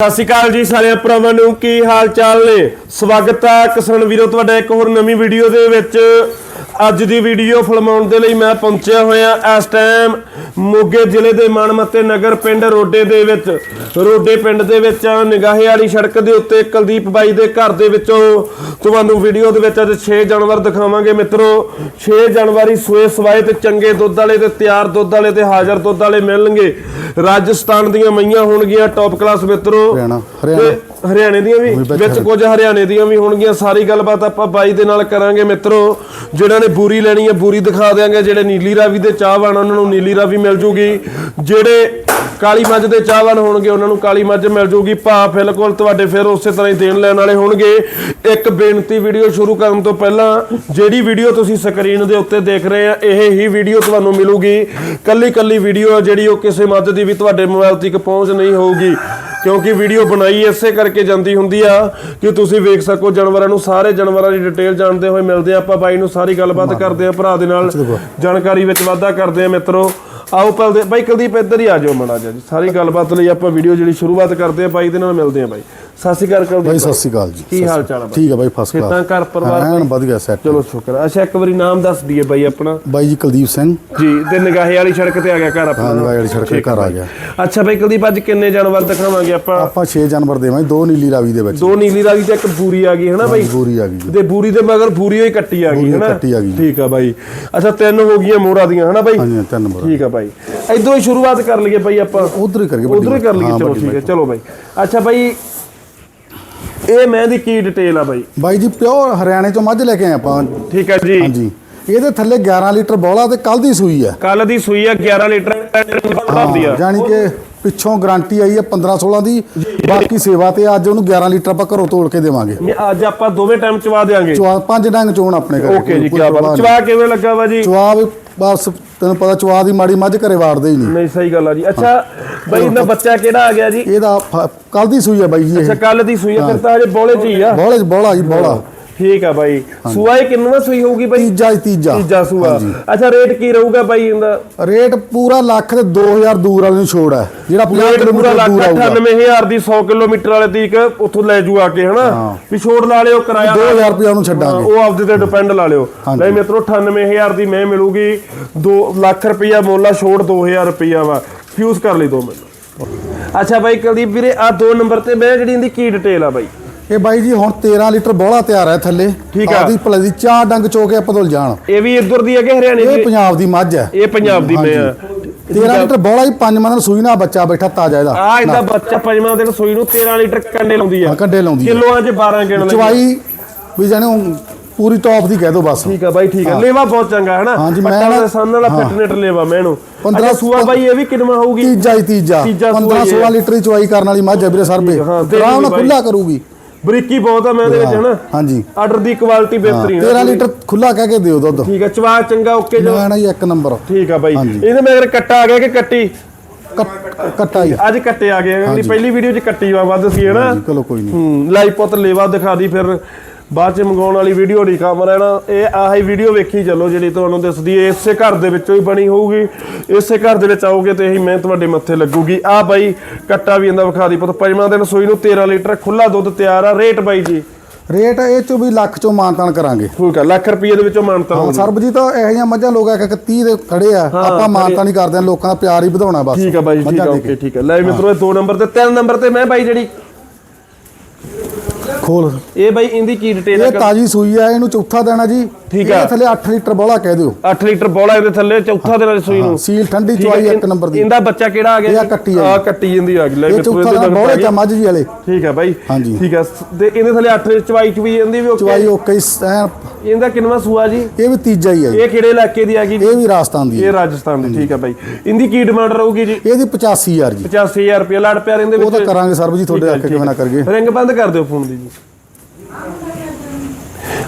ਸਤਿ ਸ਼੍ਰੀ ਅਕਾਲ ਜੀ ਸਾਰੇ ਭਰਾਵਾਂ ਨੂੰ, ਕੀ ਹਾਲ ਚਾਲ ਨੇ? ਸਵਾਗਤ ਹੈ ਕਿਸਾਨ ਵੀਰੋ, ਤੁਹਾਡਾ ਇੱਕ ਹੋਰ ਨਵੀਂ ਵੀਡੀਓ ਦੇ ਵਿੱਚ। ਅੱਜ ਦੀ ਵੀਡੀਓ ਫਿਲਮਾਉਣ ਦੇ ਲਈ ਮੈਂ ਪਹੁੰਚਿਆ ਹੋਇਆ ਇਸ ਟਾਈਮ ਮੋਗੇ ਜ਼ਿਲ੍ਹੇ ਦੇ ਮਾਨਮੱਤੇ ਨਗਰ ਪਿੰਡ ਰੋਡੇ ਦੇ ਵਿੱਚ। ਰੋਡੇ ਪਿੰਡ ਦੇ ਵਿੱਚ ਨਿਗਾਹੇ ਵਾਲੀ ਸੜਕ ਦੇ ਉੱਤੇ ਕੁਲਦੀਪ ਬਾਈ ਦੇ ਘਰ ਦੇ ਵਿੱਚੋਂ। ਤੁਹਾਨੂੰ ਵੀਡੀਓ ਦੇ ਵਿੱਚ ਅੱਜ 6 ਜਾਨਵਰ ਦਿਖਾਵਾਂਗੇ ਮਿੱਤਰੋ। 6 ਜਾਨਵਰ ਹੀ ਸੂਏ ਸਵਾਏ ਤੇ ਚੰਗੇ ਦੁੱਧ ਵਾਲੇ ਤੇ ਤਿਆਰ ਦੁੱਧ ਵਾਲੇ ਤੇ ਹਾਜ਼ਰ ਦੁੱਧ ਵਾਲੇ ਮਿਲਣਗੇ। ਰਾਜਸਥਾਨ ਦੀਆਂ ਮਈਆਂ ਹੋਣਗੀਆਂ ਟੌਪ ਕਲਾਸ ਮਿੱਤਰੋ। ਹਰਿਆਣਾ ਤੇ ਹਰਿਆਣਾ ਹਰਿਆਣੇ ਦੀਆਂ ਵੀ ਵਿੱਚ ਕੁਝ ਹਰਿਆਣੇ ਦੀਆਂ ਵੀ ਹੋਣਗੀਆਂ। ਸਾਰੀ ਗੱਲਬਾਤ ਆਪਾਂ ਬਾਈ ਦੇ ਨਾਲ ਕਰਾਂਗੇ ਮਿੱਤਰੋ। ਜਿਹੜਾ ਨੇ ਬੂਰੀ ਲੈਣੀ ਹੈ ਬੂਰੀ ਦਿਖਾ ਦਿਆਂਗੇ। ਜਿਹੜੇ ਨੀਲੀ ਰਾਵੀ ਦੇ ਚਾਹਵਾਨ ਉਹਨਾਂ ਨੂੰ ਨੀਲੀ ਰਾਵੀ ਮਿਲ ਜੂਗੀ। ਜਿਹੜੇ ਕਾਲੀ ਮੱਝ ਦੇ ਚਾਹਵਾਨ ਹੋਣਗੇ ਉਹਨਾਂ ਨੂੰ ਕਾਲੀ ਮੱਝ ਮਿਲ ਜੂਗੀ। ਭਾ ਬਿਲਕੁਲ ਤੁਹਾਡੇ ਫਿਰ ਉਸੇ ਤਰ੍ਹਾਂ ਹੀ ਦੇਣ ਲੈਣ ਵਾਲੇ ਹੋਣਗੇ। ਇੱਕ ਬੇਨਤੀ ਵੀਡੀਓ ਸ਼ੁਰੂ ਕਰਨ ਤੋਂ ਪਹਿਲਾਂ ਜਿਹੜੀ ਵੀਡੀਓ ਤੁਸੀਂ ਸਕਰੀਨ ਦੇ ਉੱਤੇ ਦੇਖ ਰਹੇ ਆ ਇਹ ਹੀ ਵੀਡੀਓ ਤੁਹਾਨੂੰ ਮਿਲੂਗੀ। ਕੱਲੀ ਕੱਲੀ ਵੀਡੀਓ ਜਿਹੜੀ ਉਹ ਕਿਸੇ ਮੱਝ ਦੀ ਵੀ ਤੁਹਾਡੇ ਮੋਬਾਈਲ ਤੱਕ ਪਹੁੰਚ ਨਹੀਂ ਹੋਊਗੀ। ਕਿਉਂਕਿ ਵੀਡੀਓ ਬਣਾਈ ਇਸੇ ਕਰਕੇ ਜਾਂਦੀ ਹੁੰਦੀ ਆ ਕਿ ਤੁਸੀਂ ਵੇਖ ਸਕੋ ਜਾਨਵਰਾਂ ਨੂੰ ਸਾਰੇ ਜਾਨਵਰਾਂ ਦੀ ਡਿਟੇਲ ਜਾਣਦੇ ਹੋਏ ਮਿਲਦੇ ਆ। ਆਪਾਂ ਬਾਈ ਨੂੰ ਸਾਰੀ ਗੱਲਬਾਤ ਕਰਦੇ ਆ ਭਰਾ ਦੇ ਨਾਲ। ਜਾਣਕਾਰੀ ਵਿੱਚ ਵਾਧਾ ਕਰਦੇ ਆ ਮਿੱਤਰੋ। ਆਓ ਪਹਿਲੇ ਬਾਈ ਕੁਲਦੀਪ ਇੱਧਰ ਹੀ ਆ ਜਾਓ ਮਣਾ ਜੀ। ਸਾਰੀ ਗੱਲਬਾਤ ਲਈ ਆਪਾਂ ਵੀਡੀਓ ਜਿਹੜੀ ਸ਼ੁਰੂਆਤ ਕਰਦੇ ਆ ਬਾਈ ਦੇ ਨਾਲ ਮਿਲਦੇ ਆ ਬਾਈ। ਸਤਿ ਸ਼੍ਰੀ ਅਕਾਲ ਕੁਲਦੀਪ ਬਾਈ ਸਤਿ ਸ਼੍ਰੀ ਅਕਾਲ ਜੀ। ਕੀ ਹਾਲ ਚਾਲ ਆ ਠੀਕ ਹੈ ਬਾਈ ਫਸਟ ਕਲਾਸ ਘਰ ਪਰਿਵਾਰ ਐਨ ਵਧੀਆ ਸੈੱਟ ਚਲੋ ਸ਼ੁਕਰ ਆ। ਅੱਛਾ ਇੱਕ ਵਾਰੀ ਨਾਮ ਦੱਸ ਦਈਏ ਬਾਈ ਆਪਣਾ। ਬਾਈ ਜੀ ਕੁਲਦੀਪ ਸਿੰਘ। ਜੀ ਤੇ ਨਿਗਾਹੇ ਵਾਲੀ ਸੜਕ ਤੇ ਆ ਗਿਆ ਘਰ ਆਪਣਾ। ਨਿਗਾਹ ਵਾਲੀ ਸੜਕ ਤੇ ਘਰ ਆ ਗਿਆ। ਅੱਛਾ ਬਾਈ ਕੁਲਦੀਪ ਅੱਜ ਕਿੰਨੇ ਜਾਨਵਰ ਦਿਖਾਵਾਂਗੇ ਆਪਾਂ? ਆਪਾਂ 6 ਜਾਨਵਰ ਦੇਵਾਂਗੇ ਦੋ ਨੀਲੀ ਰਾਵੀ ਦੇ ਵਿੱਚ। ਦੋ ਨੀਲੀ ਰਾਵੀ ਤੇ ਇੱਕ ਬੂਰੀ ਆ ਗਈ ਹਨਾ ਬਾਈ? ਪੂਰੀ ਆ ਗਈ। ਤੇ ਬੂਰੀ ਦੇ ਮਗਰ ਬੂਰੀ ਹੋਈ ਕੱਟੀ ਆ ਗਈ ਬੂਰੀ ਹਨਾ? ਕੱਟੀ ਆ ਗਈ। ਠੀਕ ਆ ਬਾਈ। ਅੱਛਾ ਤਿੰਨ ਹੋ ਗਈਆਂ ਮੋਹਰਾਂ ਦੀਆਂ ਹਨਾ ਬਾਈ? ਹਾਂਜੀ ਤਿੰਨ ਨੰਬਰ ਠੀਕ ਆ ਬਾਈ। ਇਧਰੋਂ ਹੀ ਸ਼ੁਰੂਆਤ ਕਰ ਲਈਏ ਬਾਈ ਆਪਾਂ। ਉਧਰ ਹੀ ਕਰੀਏ ਉਧਰੋਂ ਹੀ ਕਰ ਲਈਏ ਚਲੋ ਠੀਕ ਹੈ ਚਲੋ ਬਾਈ। ਅੱਛਾ ਬਾਈ ਇਹ ਮੈਂ ਦੀ ਕੀ ਡਿਟੇਲ ਆ ਬਾਈ? ਬਾਈ ਜੀ ਪਿਓਰ ਹਰਿਆਣੇ ਚੋਂ ਮੱਝ ਲੈ ਕੇ ਆਏ ਆਪਾਂ। ਠੀਕ ਹੈ ਜੀ। ਹਾਂਜੀ। ਇਹਦੇ ਥੱਲੇ 11 ਲੀਟਰ ਬੋਲਾ ਤੇ ਕੱਲ ਦੀ ਸੂਈ ਹੈ। ਕੱਲ ਦੀ ਸੂਈ ਆ 11 ਲੀਟਰ ਆ। ਜਾਨੀ ਕਿ ਪਿੱਛੋਂ ਗਾਰੰਟੀ ਆਈ ਹੈ 15 16 ਦੀ। ਬਾਕੀ ਸੇਵਾ ਤੇ ਅੱਜ ਉਹਨੂੰ 11 ਲੀਟਰ ਆਪਾਂ ਘਰੋਂ ਤੋਲ ਕੇ ਦੇਵਾਂਗੇ। ਅੱਜ ਆਪਾਂ ਦੋਵੇਂ ਟਾਈਮ ਚਵਾ ਦੇਾਂਗੇ ਚਵਾ ਪੰਜ ਡੰਗ ਚੋਣ ਆਪਣੇ ਘਰੇ। ਓਕੇ ਜੀ ਕੀ ਬਾਤ। ਚਵਾ ਕਿਵੇਂ ਲੱਗਾ ਵਾ ਜੀ? ਚਵਾ ਬਸ ਤੈਨੂੰ ਪਤਾ ਚਵਾ ਦੀ ਮਾੜੀ ਮੱਝ ਘਰੇ ਵਾੜਦੇ ਹੀ ਨਹੀਂ। ਨਹੀਂ ਸਹੀ ਗੱਲ ਆ ਜੀ। ਅੱਛਾ ਬਾਈ ਇਹਦਾ ਬੱਚਾ ਕਿਹੜਾ ਆ ਗਿਆ ਜੀ? ਇਹਦਾ ਕੱਲ ਦੀ ਸੂਈ ਹੈ ਬਾਈ ਜੀ ਅੱਛਾ ਕੱਲ ਦੀ ਸੂਈ ਆ ਫਿਰ ਤਾਂ ਹਜੇ ਬੋਲੇ ਚ ਹੀ ਆ। ਬੋਲੇ ਬੋਲਾ ਜੀ ਬੋਲਾ। ਠੀਕ ਆ ਬਾਈ। ਸੂਆ ਇਹ ਕਿੰਨਵਾ ਸੂਈ ਹੋਊਗੀ ਬਾਈ? ਤੀਜਾ ਜੀ ਤੀਜਾ। ਤੀਜਾ ਸੂਆ। ਅੱਛਾ ਰੇਟ ਕੀ ਰਹੂਗਾ ਬਾਈ ਇਹਦਾ? ਰੇਟ ਪੂਰਾ ਲੱਖ ਤੇ 2000 ਦੂਰ ਵਾਲੇ ਨੂੰ ਛੋੜ ਹੈ। ਜਿਹੜਾ 50 ਰੇਟ ਪੂਰਾ ਕਿਲੋਮੀਟਰ ਲੱਖ ਦੂਰ ਆਊਗਾ। 98000 ਦੀ 100 ਕਿਲੋਮੀਟਰ ਵਾਲੇ ਤੀਕ ਉੱਥੋਂ ਲੈ ਜੂ ਆ ਕੇ ਹਨਾ? ਵੀ ਛੋੜ ਲਾ ਲਿਓ ਕਿਰਾਇਆ 2000 ਰੁਪਏ ਉਹਨੂੰ ਛੱਡਾਂਗੇ। ਉਹ ਆਪਦੇ ਤੇ ਡਿਪੈਂਡ ਲਾ ਲਿਓ। ਹਾਂਜੀ। ਨਹੀਂ ਮਿੱਤਰੋ 98000 ਦੀ ਮੈਂ ਮਿਲੂਗੀ। 2 ਲੱਖ ਰੁਪਈਆ ਮੋਲਾ ਛੋੜ 2000 ਰੁਪਈਆ ਵਾ। ਫਿਊਜ਼ ਕਰ ਲਈ ਦੋ ਮਿੰਟ। ਅੱਛਾ ਬਾਈ ਕੁਲਦੀਪ ਵੀਰੇ ਆ ਦੋ ਨੰਬਰ ਤੇ ਮੈਂ ਜਿਹੜੀ ਇਹਦੀ ਕੀ ਡਿਟੇਲ ਆ ਬਾਈ? ਇਹ ਬਾਈ ਜੀ ਹੁਣ 13 ਲੀਟਰ ਬੋਲਾ ਤਿਆਰ ਹੈ ਥੱਲੇ। ਠੀਕ ਆ। ਆਪਦੀ ਭਲੇ ਦੀ ਚਾਰ ਡੰਗ ਚੋ ਕੇ ਆਪਾਂ ਤੁਲ ਜਾਣ। ਇਹ ਵੀ ਇੱਧਰ ਦੀ ਹੈ ਕਿ ਹਰਿਆਣੇ ਇਹ ਦੀ ਪੰਜਾਬ ਦੀ ਮੱਝ ਹੈ। ਇਹ ਪੰਜਾਬ ਦੀ ਮੈਂ ਆ 13 ਲੀਟਰ ਬੋਲਾ ਹੀ ਪੰਜ ਮਨ ਸੂਈ ਨਾਲ ਬੱਚਾ ਬੈਠਾ ਤਾਜ਼ਾ ਇਹਦਾ। ਆ ਇਹਦਾ ਬੱਚਾ ਪੰਜਵਾਂ ਦਿਨ ਸੂਈ ਨੂੰ 13 ਲੀਟਰ ਕੰਡੇ ਲਾਉਂਦੀ ਆ ਕੰਡੇ ਲਾਉਂਦੀ ਆ। ਕਿਲੋਆਂ 'ਚ 12 ਗਿਣ ਲੈ ਚਵਾਈ ਵੀ ਜਾਨੇ ਪੂਰੀ ਟੌਪ ਦੀ ਕਹਿ ਦੋ ਬਸ। ਠੀਕ ਆ ਬਾਈ ਠੀਕ ਆ। ਲੇਵਾ ਬਹੁਤ ਚੰਗਾ ਹੈ ਨਾ ਹਾਂਜੀ, ਮੈਂ ਪੱਟਾਂ ਨਾ- ਦੇ ਸਾਹਮਣੇ ਵਾਲਾ। ਫਿਟਨੈਟ ਲੇਵਾ ਮੈਨੂੰ ਪੰਦਰਾਂ- ਅੱਛਾ ਸੂਆ ਬਾਈ ਇਹ ਵੀ ਕਿੰਨਾ ਹੋਊਗੀ? ਤੀਜਾ ਹੀ ਤੀਜਾ। ਤੀਜਾ ਸੂਆ 15 ਹੀ ਹੈ। 16 ਲੀਟਰ ਦੀ ਚਵਾਈ ਕਰਨ ਵਾਲੀ ਮੱਝ ਹੈ ਵੀਰੇ ਸਰਬੇ ਹਾਂ, ਦੇ ਆਰਾਮ ਨਾਲ। ਖੁੱਲਾ ਕਰੂਗੀ। ਬਰੀਕੀ ਬਹੁਤ ਆ ਮੈਂ ਦੇ ਵਿੱਚ ਹਨਾ। ਹਾਂਜੀ। ਆਰਡਰ ਦੀ ਕੁਆਲਿਟੀ ਬਿਹਤਰੀਨ 13 ਲੀਟਰ ਖੁੱਲਾ ਕਹਿ ਕੇ ਦਿਓ ਦੁੱਧ। ਠੀਕ ਆ ਚਵਾ ਚੰਗਾ ਓਕੇ ਜੋ ਲੈਣਾ ਇੱਕ ਨੰਬਰ ਠੀਕ ਆ ਬਾਈ। ਇਹਦੇ ਮਗਰ ਕੱਟਾ ਆ ਗਿਆ ਕਿ ਕੱਟੀ? ਕੱਟ- ਹੀ ਅੱਜ ਕੱਟੇ ਆ ਗਏ ਅਗਲੀ ਪਹਿਲੀ ਵੀਡੀਓ 'ਚ ਕੱਟੀ ਵਾ ਵੱਧ ਸੀ ਹਨਾ? ਚਲੋ ਕੋਈ ਨਹੀਂ। ਹੂੰ ਲਾਈਵ ਪੁੱਤ ਲੇਵਾ ਦਿਖਾ ਦੀ ਫਿਰ। ਬਾਅਦ ਚ ਮੰਗਾਉਣ ਵਾਲੀ ਵੀਡੀਓ ਨਹੀਂ ਕੰਮ ਰਹਿਣਾ। ਇਹ ਆਹੀ ਵੀਡੀਓ ਵੇਖੀ ਚੱਲੋ ਜਿਹੜੀ ਤੁਹਾਨੂੰ ਦਿਸਦੀ ਹੈ। ਇਸੇ ਘਰ ਦੇ ਵਿੱਚੋਂ ਹੀ ਬਣੀ ਹੋਊਗੀ। ਇਸੇ ਘਰ ਦੇ ਵਿੱਚ ਆਓਗੇ ਤੇ ਇਹੀ ਮੈਂ ਤੁਹਾਡੇ ਮੱਥੇ ਲੱਗੂਗੀ। ਆ ਬਾਈ ਕੱਟਾ ਵੀ ਇਹਦਾ ਵਿਖਾ ਦੀ ਪੁੱਤ। ਪੰਜਵਾਂ ਦਿਨ ਸੂਈ ਨੂੰ 13 ਲੀਟਰ ਖੁੱਲਾ ਦੁੱਧ ਤਿਆਰ ਆ। ਰੇਟ ਬਾਈ ਜੀ? ਰੇਟ ਇਹ ਚੋਂ ਵੀ ਲੱਖ ਚੋਂ ਮਾਨਤਾਨ ਕਰਾਂਗੇ। ਠੀਕ ਆ ਲੱਖ ਰੁਪਏ ਦੇ ਵਿੱਚੋਂ ਮਾਨਤਾ ਹਾਂ ਸਰਬਜੀਤ ਇਹੋ ਜਿਹੀਆਂ ਮੱਝਾਂ ਲੋਕ ਇੱਕ 30 ਦੇ ਖੜੇ ਆ। ਆਪਾਂ ਮਾਨਤਾ ਨਹੀਂ ਕਰਦੇ ਲੋਕਾਂ ਦਾ ਪਿਆਰ ਹੀ ਵਧਾਉਣਾ ਬਸ। ਠੀਕ ਆ ਬਾਈ ਠੀਕ ਆ ਓਕੇ ਠੀਕ ਆ। ਲੈ ਮਿੱਤਰੋ ਇਹ ਦੋ ਨੰਬਰ ਤੇ ਤਿੰਨ ਨੰਬਰ ਤੇ ਮੈਂ ਬਾਈ ਜਿਹੜੀ ਖੋਲ। ਇਹ ਬਾਈ ਇਹਦੀ ਕੀ ਡਿਟੇਲ ਇਹ ਹੈ ਤਾਜੀ ਸੂਈ ਆ ਇਹਨੂੰ ਚੌਥਾ ਦੇਣਾ ਜੀ। ਠੀਕ ਆ। ਥੱਲੇ 8 ਲੀਟਰ ਬੋਲਾ ਕਹਿ ਦਿਓ। 8 ਲੀਟਰ ਬੋਲਾ ਇਹਦੇ ਥੱਲੇ ਚੌਥਾ ਦਿਨ ਸੂਈ ਨੂੰ। ਸੀਲ ਠੰਡੀ ਆ, ਚਵਾਈ ਇੱਕ ਨੰਬਰ ਦੀ। ਇਹਦਾ ਬੱਚਾ ਕਿਹੜਾ ਆ ਗਿਆ ਆ? ਕੱਟੀ ਆ ਆ ਜਾਂਦੀ ਆ ਗਈ ਲੈ ਮਿੱਤਰੋ ਚੌਥਾ ਇਹਦੇ ਨੰਬਰ ਬੋਲੇ ਆ। ਚਾ ਮੱਝ ਜੀ ਵਾਲੇ। ਠੀਕ ਆ ਬਾਈ। ਹਾਂਜੀ। ਠੀਕ ਆ ਤੇ ਇਹਦੇ ਥੱਲੇ 8 ਦੇ ਚਵਾਈ ਚ ਵੀ ਜਾਂਦੀ ਵੀ ਓਕੇ ਚਵਾਈ ਓਕੇ ਇਹਦਾ ਕਿੰਨਵਾ ਸੂਆ ਜੀ? ਇਹ ਵੀ ਤੀਜਾ ਹੀ ਹੈ ਜੀ। ਇਹ ਕਿਹੜੇ ਇਲਾਕੇ ਦੀ ਆ ਗਈ ਇਹ ਵੀ ਰਾਜਸਥਾਨ ਦੀ ਇਹ। ਰਾਜਸਥਾਨ ਦੀ ਠੀਕ ਆ ਬਾਈ। ਇਹਦੀ ਕੀ ਡਿਮਾਂਡ ਰਹੂਗੀ ਜੀ? ਇਹਦੀ 85000 ਜੀ। 85000 ਰੁਪਏ ਲੜ ਪਿਆ ਰਹਿੰਦੇ ਉਹ ਤਾਂ ਕਰਾਂਗੇ ਸਰਬ ਜੀ ਤੁਹਾਡੇ ਆਖੇ ਕਿਵੇਂ ਨਾ ਕਰਗੇ ਰਿੰਗ ਬੰਦ ਕਰ ਦਿਓ ਫੋਨ ਦੀ ਜੀ।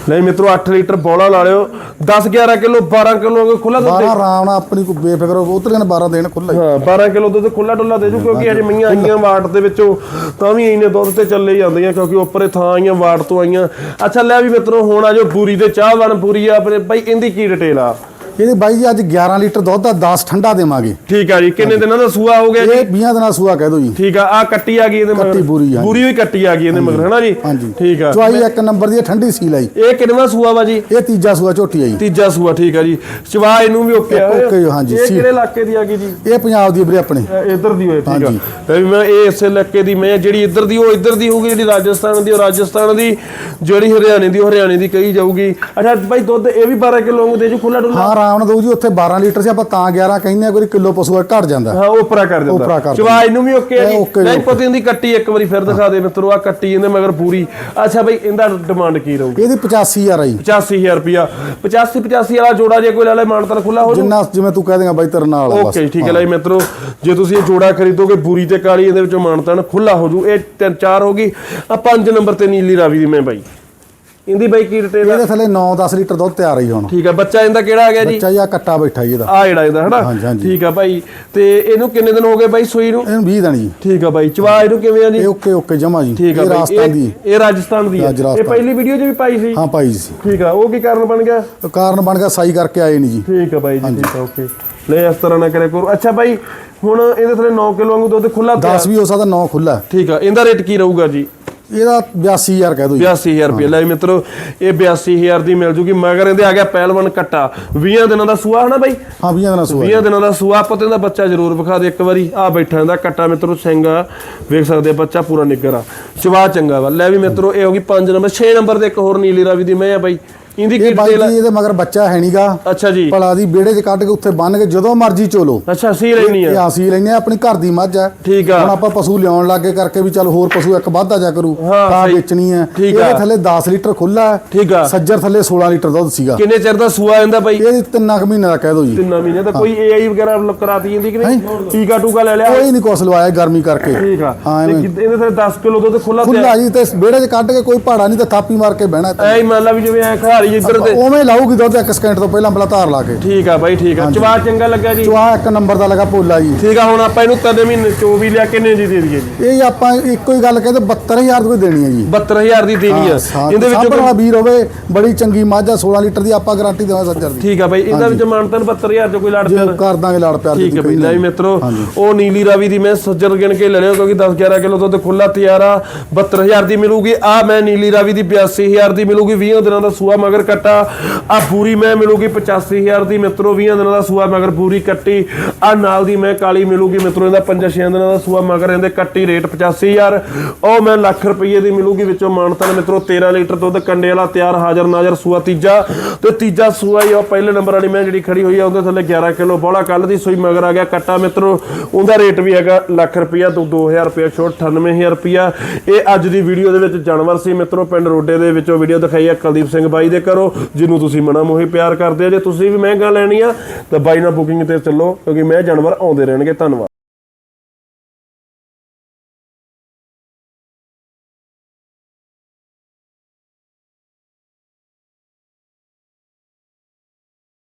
ਨਹੀਂ ਮਿੱਤਰੋ 8 ਲੀਟਰ ਬੋਲਾ ਲਾ ਲਿਓ। 10 11 ਕਿਲੋ 12 ਕਿਲੋ ਖੁੱਲਾ ਦੁੱਧ 12 ਆਰਾਮ ਨਾਲ ਆਪਣੀ ਕੋਈ ਬੇਫਿਕਰ ਹੋ ਉਤਰ ਜਾਣ 12 ਦੇਣ ਖੁੱਲਾ ਹੀ। ਹਾਂ 12 ਕਿਲੋ ਦੁੱਧ ਖੁੱਲਾ ਡੁੱਲਾ ਦੇ ਜੂ ਕਿਉਂਕਿ ਅਜੇ ਮਈਆਂ ਆਈਆਂ ਵਾਟ ਦੇ ਵਿੱਚੋਂ ਤਾਂ ਵੀ ਇੰਨੇ ਦੁੱਧ ਤੇ ਚੱਲੇ ਜਾਂਦੀਆਂ ਕਿਉਂਕਿ ਉੱਪਰੇ ਥਾਂ ਆਈਆਂ ਵਾਟ ਤੋਂ ਆਈਆਂ। ਅੱਛਾ ਲੈ ਵੀ ਮਿੱਤਰੋ ਹੁਣ ਆ ਜੋ ਬੂਰੀ ਦੇ ਚਾਹ ਬਣ ਪੂਰੀ ਆ ਆਪਣੇ ਬਾਈ ਇਹਦੀ ਕੀ ਡਿਟੇਲ ਆ? ਇਹਦੇ ਬਾਈ ਜੀ ਅੱਜ 11 ਲੀਟਰ ਦੁੱਧ ਦਾ 10 ਠੰਡਾ ਦੇਵਾਂਗੇ। ਠੀਕ ਆ ਜੀ ਕਿੰਨੇ ਦਿਨਾਂ ਦਾ ਸੂਆ ਹੋ ਗਿਆ ਜੀ? ਇਹ 20 ਦਿਨਾਂ ਸੂਆ ਕਹਿ ਦੋ ਜੀ। ਠੀਕ ਆ ਆ ਕੱਟੀ ਆ ਗਈ ਇਹਦੇ ਮਗਰ। ਕੱਟੀ ਬੂਰੀ, ਹਾਂਜੀ। ਬੂਰੀ ਵੀ ਕੱਟੀ ਆ ਗਈ ਇਹਦੇ ਮਗਰ ਹਨਾ ਜੀ? ਹਾਂਜੀ। ਠੀਕ ਆ। ਚੁਆਈ ਇੱਕ ਨੰਬਰ ਦੀ ਹੈ, ਠੰਡੀ ਸੀਲ ਆਈ ਇਹ ਕਿੰਨਵਾਂ ਸੂਆ ਵਾ ਜੀ? ਇਹ ਤੀਜਾ ਸੂਆ ਝੋਟੀ ਆਈ ਤੀਜਾ ਸੂਆ ਠੀਕ ਆ ਜੀ। ਚਵਾ ਇਹਨੂੰ ਵੀ ਓਕੇ ਆ। ਓਕੇ, ਹਾਂਜੀ, ਇਹ ਸੀ- ਕਿਹੜੇ ਇਲਾਕੇ ਦੀ ਆ ਗਈ ਜੀ? ਇਹ ਪੰਜਾਬ ਦੀ ਵੀਰੇ ਆਪਣੇ। ਇਹ ਇੱਧਰ ਦੀ ਹੋਏ ਠੀਕ ਆ। ਹਾਂਜੀ। ਤੇ ਵੀ ਮੈਂ ਇਹ ਇਸੇ ਇਲਾਕੇ ਦੀ ਮੈਂ ਜਿਹੜੀ ਇੱਧਰ ਦੀ ਉਹ ਇੱਧਰ ਦੀ ਹੋਊਗੀ ਜਿਹੜੀ ਰਾਜਸਥਾਨ ਦੀ ਉਹ ਰਾਜਸਥਾਨ ਦੀ ਜਿਹੜੀ ਹਰਿਆਣੇ ਦੀ ਉਹ ਹਰਿਆਣੇ ਦੀ ਕਹੀ ਜਾਊਗੀ। ਅੱਛਾ ਭਾਈ ਦੁੱਧ ਇਹ ਵੀ 12 ਕਿਲੋ ਦੇ ਜੂ ਖੁੱਲਾ ਡੁੱਲਾ ਹਾਂ ਆਰਾਮ ਨਾਲ ਦਊ ਜੀ ਉੱਥੇ 12 ਲੀਟਰ ਸੀ ਆਪਾਂ ਤਾਂ 11 ਕਹਿੰਦੇ ਆ ਕੋਈ ਕਿਲੋ ਪਸ਼ੂ ਦਾ ਘਟ ਜਾਂਦਾ। ਹਾਂ ਉਪਰਾ ਕਰ ਉਪਰਾ ਦਿੰਦਾ ਕਰ ਚਵਾ ਇਹਨੂੰ ਵੀ ਓਕੇ ਆ ਜੀ। ਨਹੀਂ ਪਤਾ ਇਹਦੀ ਕੱਟੀ ਇੱਕ ਵਾਰੀ ਫਿਰ ਦਿਖਾ ਦੇ ਮਿੱਤਰੋ ਆ ਕੱਟੀ ਇਹਦੇ ਮਗਰ ਪੂਰੀ। ਅੱਛਾ ਭਾਈ ਇਹਦਾ ਡਿਮਾਂਡ ਕੀ ਰਹੂਗੀ ਇਹਦੀ 85000 ਆਈ 85000 ਰੁਪਿਆ 85 85 ਵਾਲਾ ਜੋੜਾ ਜੇ ਕੋਈ ਲੈ ਲੈ ਮਾਨਤਨ ਖੁੱਲਾ ਹੋ ਜੂ ਜਿੰਨਾ ਜਿਵੇਂ ਤੂੰ ਕਹਿ ਦੇਗਾ ਬਾਈ ਤੇਰੇ ਨਾਲ ਆ ਬਸ। ਓਕੇ ਠੀਕ ਹੈ ਲਈ ਮਿੱਤਰੋ ਜੇ ਤੁਸੀਂ ਇਹ ਜੋੜਾ ਖਰੀਦੋਗੇ ਬੂਰੀ ਤੇ ਕਾਲੀ ਇਹਦੇ ਵਿੱਚੋਂ ਮਾਨਤਨ ਖੁੱਲਾ ਹੋ ਜੂ ਇਹ ਤਿੰਨ ਚਾਰ ਹੋ ਗਈ। ਆ ਪੰਜ ਨੰਬਰ ਤੇ ਨੀਲੀ ਰਾਵੀ ਦੀ ਮੈਂ ਬਾਈ। ਇਹਦੀ ਬਾਈ ਕੀ ਡਿਟੇਲ ਇਹਦੇ ਥੱਲੇ 9-10 ਲੀਟਰ ਦੁੱਧ ਤਿਆਰ ਆਈ ਹੁਣ। ਠੀਕ ਆ ਬੱਚਾ ਇਹਦਾ ਕਿਹੜਾ ਆ ਗਿਆ ਜੀ? ਬੱਚਾ ਜੀ ਆ ਕੱਟਾ ਬੈਠਾ ਜੀ ਇਹਦਾ। ਆ ਜਿਹੜਾ ਇਹਦਾ ਹਨਾ। ਠੀਕ ਆ ਭਾਈ। ਤੇ ਇਹਨੂੰ ਕਿੰਨੇ ਦਿਨ ਹੋ ਗਏ ਬਾਈ ਸੂਈ ਨੂੰ? ਇਹਨੂੰ 20 ਦਿਨ ਜੀ। ਠੀਕ ਆ ਬਾਈ ਚਵਾ ਇਹਨੂੰ ਕਿਵੇਂ ਆ ਜੀ? ਇਹ ਓਕੇ ਓਕੇ ਜਮਾ ਜੀ। ਠੀਕ ਆ ਇਹ ਰਾਜਸਥਾਨ ਦੀ। ਇਹ- ਇਹ ਰਾਜਸਥਾਨ ਦੀ ਹੈ ਇਹ। ਪਹਿਲੀ ਵੀਡੀਓ 'ਚ ਵੀ ਪਾਈ ਸੀ? ਹਾਂ ਭਾਈ ਜੀ ਠੀਕ ਆ ਉਹ ਕੀ ਕਾਰਨ ਬਣ ਗਿਆ? ਕਾਰਨ ਬਣ ਗਿਆ ਸਾਈ ਕਰਕੇ ਆਏ ਨਹੀਂ ਜੀ। ਠੀਕ ਆ ਬਾਈ ਜੀ ਠੀਕ ਆ ਓਕੇ। ਲੈ ਇਸ ਤਰ੍ਹਾਂ ਨਾ ਕਰਿਆ ਕਰੋ। ਅੱਛਾ ਬਾਈ ਹੁਣ ਇਹਦੇ ਥੱਲੇ 9 ਕਿਲੋ ਵਾਂਗੂ ਦੁੱਧ ਖੁੱਲਾ ਪਿਆ? 10 ਵੀ ਹੋ ਸਕਦਾ 9 ਖੁੱਲਾ ਠੀਕ ਆ ਇਹਦਾ ਰੇਟ ਕੀ ਰਹੂਗਾ ਜੀ? ਇਹਦਾ 82000 ਕਹਿ ਦੋ ਜੀ। 82000 ਰੁਪਏ। ਲੈ ਮਿੱਤਰੋ ਇਹ 82000 ਦੀ ਮਿਲ ਜੂਗੀ। ਮਗਰ ਇਹਦੇ ਆ ਗਿਆ ਪਹਿਲਵਾਨ ਕੱਟਾ। 20 ਦਿਨਾਂ ਦਾ ਸੂਆ ਹਨਾ ਬਾਈ? ਹਾਂ 20 ਦਿਨਾਂ ਸੂਆ। 20 ਦਿਨਾਂ ਦਾ ਸੂਆ। ਆਪਾਂ ਤੇ ਇਹਦਾ ਬੱਚਾ ਜ਼ਰੂਰ ਵਿਖਾ ਦੇ ਇੱਕ ਵਾਰੀ। ਆ ਬੈਠਾ ਇਹਦਾ ਕੱਟਾ ਮਿੱਤਰੋ ਸਿੰਘ। ਵੇਖ ਸਕਦੇ ਆ ਬੱਚਾ ਪੂਰਾ ਨਿੱਗਰ ਆ। ਚਵਾ ਚੰਗਾ ਵਾ। ਲੈ ਵੀ ਮਿੱਤਰੋ ਇਹ ਹੋ ਗਈ 5 ਨੰਬਰ। 6 ਨੰਬਰ ਤੇ ਇੱਕ ਹੋਰ ਨੀਲੀ ਰਾਵੀ ਦੀ ਮੈਂ ਆ ਬਾਈ। ਇਹਦੀ ਕੀ ਇਹ ਬਾਈ ਡਿਟੇਲ ਜੀ ਇਹਦੇ ਮਗਰ ਬੱਚਾ ਹੈ ਨਹੀਂਗਾ ਅੱਛਾ ਜੀ। ਭਲਾ ਦੀ ਵਿਹੜੇ 'ਚ ਕੱਢ ਕੇ ਉੱਥੇ ਬੰਨ ਕੇ ਜਦੋਂ ਮਰਜ਼ੀ ਚੋਲੋ। ਅੱਛਾ ਸੀ ਲੈਣੀ ਇਹ ਆ। ਲੈਨੇ ਆ ਆਪਣੀ ਘਰ ਦੀ ਮੱਝ ਆ। ਠੀਕ ਆ। ਹੁਣ ਆਪਾਂ ਪਸ਼ੂ ਲਿਆਉਣ ਲੱਗੇ ਕਰਕੇ ਵੀ ਚੱਲ ਹੋਰ ਪਸ਼ੂ ਇੱਕ ਵਾਧਾ ਜਾ ਕਰੂ ਹਾਂ, ਤਾਂ ਸਹੀ। ਵੇਚਣੀ ਠੀਕ ਆ। ਇਹਦੇ ਥੱਲੇ 10 ਲੀਟਰ ਖੁੱਲਾ ਠੀਕ ਆ। ਸੱਜਰ ਥੱਲੇ 16 ਲੀਟਰ ਦੁੱਧ ਸੀਗਾ। ਕਿੰਨੇ ਚਿਰ ਦਾ ਸੂਆ ਇਹਦਾ ਬਾਈ? ਇਹ ਤਿੰਨਾਂ ਕੁ ਮਹੀਨੇ ਦਾ ਕਹਿ ਦੋ ਜੀ। ਤਿੰਨਾਂ ਮਹੀਨੇ ਦਾ। ਕੋਈ ਏਆਈ ਵਗੈਰਾ ਲ- ਕਰਾਤੀ ਜਾਂਦੀ ਕਿ ਨਹੀਂ? ਟੀਕਾ ਟੂਕਾ ਲੈ ਲਿਆ? ਕੋਈ ਨਹੀਂ ਕੁਛ ਲਵਾਇਆ ਗਰਮੀ ਕਰਕੇ। ਠੀਕ ਆ। ਹਾਂ, ਤੇ ਐਵੇਂ। ਕਿਤੇ- ਇਹਦੇ ਤੇ 10 ਕਿਲੋ ਦੁੱਧ ਖੁੱਲਾ ਪਿਆ। ਖੁੱਲਾ ਜੀ ਤੇ ਵਿਹੜੇ 'ਚ ਕੱਢ ਕੇ ਕੋਈ ਭਾੜਾ ਨਹੀਂ ਤੇ ਥਾਪੀ ਮਾਰ ਕੇ ਬਹਿਣਾ ਐ ਹੀ ਮੰਨ ਲਾ ਵੀ ਜਿਵੇਂ ਐ ਖਹਾਰੀ ਇੱਧਰ ਤੇ। ਉਵੇਂ ਲਾਊਗੀ ਦੁੱਧ ਇੱਕ ਸਕਿੰਟ ਤੋਂ ਪਹਿਲਾਂ ਪਹਿਲਾਂ ਧਾਰ ਲਾ ਕੇ। ਠੀਕ ਆ ਬਾਈ ਠੀਕ ਆ। ਚਵਾ ਚੰਗਾ ਲੱਗਾ ਜੀ। ਚੁਆ ਇੱਕ ਨੰਬਰ ਦਾ ਲਗਾ ਭੋਲਾ ਜੀ। ਠੀਕ ਆ ਹੁਣ ਆਪਾਂ ਇਹਨੂੰ ਤਦੇ ਮਹੀਨੇ 24 ਲਿਆ ਕਿੰਨੇ ਦੀ ਦੇ ਦਈਏ ਜੀ? ਇਹ ਆਪਾਂ ਇੱਕੋ ਹੀ ਗੱਲ ਕਹਿੰਦੇ 72000 ਦੀ ਦੇਣੀ ਹੈ ਜੀ। 72000 ਦੀ ਦੇਣੀ ਆ। ਇਹਦੇ ਵਿੱਚੋਂ ਕੋਈ- ਵੀਰ ਹੋਵੇ ਬੜੀ ਚੰਗੀ ਮੱਝ ਆ 16 ਲੀਟਰ ਦੀ ਆਪਾਂ ਗਾਰੰਟੀ ਦੇਵਾਂ ਸੱਜਰ ਦੀ। ਠੀਕ ਆ ਬਾਈ ਇਹਦਾ ਵਿੱਚ ਮਾਨਤਨ 72000 ਚ ਕੋਈ ਲੜ ਪਿਆ ਕਰ ਦਾਂਗੇ ਲਾੜ ਪਿਆਰ ਠੀਕ ਹੈ ਬਈ ਲੈ ਵੀ ਮਿੱਤਰੋ। ਉਹ ਨੀਲੀ ਰਾਵੀ ਦੀ ਮੈਂ ਸੱਜਰ ਗਿਣ ਕੇ ਲੈ ਲਿਓ ਕਿਉਂਕਿ 10 11 ਕਿਲੋ ਦੁੱਧ ਖੁੱਲਾ ਤਿਆਰ ਆ। 72000 ਦੀ ਮਿਲੂਗੀ। ਆ ਮੈਂ ਨੀਲੀ ਰਾਵੀ ਦੀ 82000 ਦੀ ਮਿਲੂਗੀ 20 ਦਿਨਾਂ ਦਾ ਸੂਆ ਮਗਰ ਕੱਟਾ। ਆ ਪੂਰੀ ਮੈਂ ਮਿਲੂਗੀ 85000 ਦੀ, ਮਿੱਤਰੋ 20 ਦਿਨਾਂ ਦਾ ਸੂਆ ਮਗਰ ਪੂਰੀ ਕੱਟੀ। ਆ ਨਾਲ ਦੀ ਮੈਂ ਕਾਲੀ ਮਿਲੂਗੀ, ਮਿੱਤਰੋ, ਇਹਦਾ 5-6 ਦਿਨਾਂ ਦਾ ਸੂਆ ਮਗਰ ਇਹਦੇ ਕੱਟੀ ਰੇਟ 85000 ਉਹ ਮੈਂ ਲੱਖ ਰੁਪਏ ਦੀ ਮਿਲੂਗੀ ਵਿੱਚੋਂ ਮਾਨਤਨ ਮਿੱਤਰੋ 13 ਲੀਟਰ ਦੁੱਧ ਕੰਡੇ ਵਾਲਾ ਤਿਆਰ, ਹਾਜ਼ਰ ਨਾਜ਼ਰ ਸੂਆ ਤੀਜਾ। ਤੇ ਤੀਜਾ ਸੂਆ ਹੀ ਆ, ਉਹ ਪਹਿਲੇ ਨੰਬਰ ਵਾਲੀ ਮੈਂ ਜਿਹੜੀ ਖੜੀ ਹੋਈ ਆ, ਉਹਦੇ ਥੱਲੇ 11 ਕਿਲੋ ਬੋਲਾ ਕੱਲ ਦੀ ਸੂਈ ਮਗਰ ਆ ਗਿਆ ਕੱਟਾ, ਮਿੱਤਰੋ। ਉਹਦਾ ਰੇਟ ਵੀ ਹੈਗਾ ਲੱਖ ਰੁਪਿਆ ਤੋਂ 2000 ਰੁਪਿਆ ਛੋਟ 98000 ਰੁਪਿਆ ਇਹ ਅੱਜ ਦੀ ਵੀਡੀਓ ਦੇ ਵਿੱਚ ਜਾਨਵਰ ਸੀ, ਮਿੱਤਰੋ, ਪਿੰਡ ਰੋਡੇ ਦੇ ਵਿੱਚੋਂ ਵੀਡੀਓ ਦਿਖਾਈ ਆ, ਕੁਲਦੀਪ ਸਿੰਘ ਬਾਈ ਦੇ ਕਰੋ, ਜਿਹਨੂੰ ਤੁਸੀਂ ਮਨਾ ਮੋਹੀ ਪਿਆਰ ਕਰਦੇ ਆ। ਜੇ ਤੁਸੀਂ ਵੀ ਮਹਿੰਗਾ ਲੈਣੀ ਆ ਤਾਂ ਬਾਈ ਨਾਲ ਬੁਕਿੰਗ ਤੇ ਚੱਲੋ, ਕਿਉਂਕਿ ਮੈਂ ਜਾਨਵਰ ਆਉਂਦੇ ਰਹਿਣਗੇ। ਧੰਨਵਾਦ।